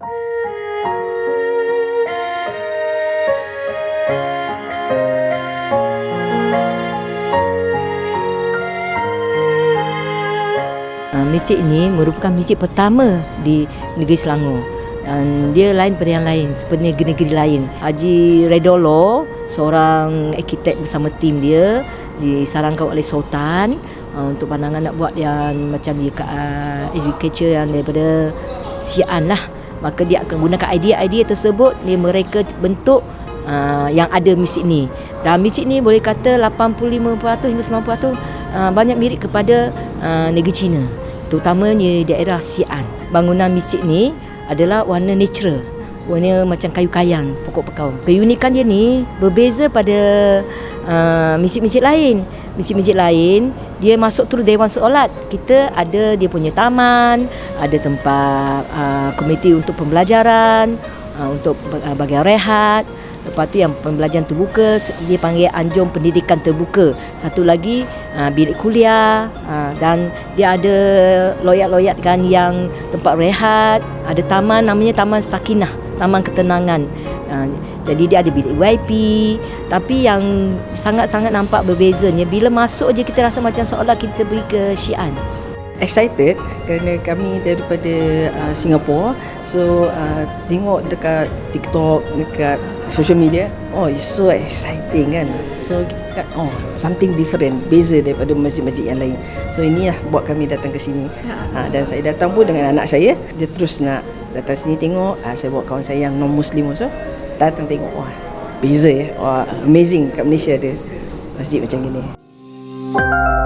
Uh, masjid ini merupakan masjid pertama di negeri Selangor. Dan dia lain daripada yang lain, seperti negeri-negeri lain. Haji Redolo, seorang arkitek bersama tim dia, disarankan oleh Sultan uh, untuk pandangan nak buat yang macam di uh, agriculture yang daripada Sian lah. Maka dia akan gunakan idea-idea tersebut, dia mereka bentuk uh, yang ada masjid ni. Dan masjid ni boleh kata 85% hingga 90% uh, banyak mirip kepada uh, negeri China. Terutamanya daerah Xi'an. Bangunan masjid ni adalah warna natural. Warna macam kayu kayang, pokok pekau. Keunikan dia ni berbeza pada uh, masjid-masjid lain. Masjid-masjid lain, dia masuk terus dewan solat. Kita ada dia punya taman, ada tempat uh, komiti untuk pembelajaran, uh, untuk uh, bagian rehat. Lepas tu yang pembelajaran terbuka dia panggil anjung pendidikan terbuka. Satu lagi uh, bilik kuliah uh, dan dia ada loyak-loyak kan yang tempat rehat, ada taman namanya Taman Sakinah, Taman Ketenangan. Uh, jadi dia ada bilik VIP tapi yang sangat-sangat nampak berbezanya bila masuk je kita rasa macam seolah kita pergi ke Xi'an. excited kerana kami daripada uh, Singapore. So uh, tengok dekat TikTok dekat social media oh it's so exciting kan. So kita cakap oh something different beza daripada masjid-masjid yang lain. So inilah buat kami datang ke sini. Uh, dan saya datang pun dengan anak saya. Dia terus nak datang sini tengok uh, saya bawa kawan saya yang non muslim also datang tengok wah beza ya. Wah amazing kat Malaysia ada masjid macam gini. Thank you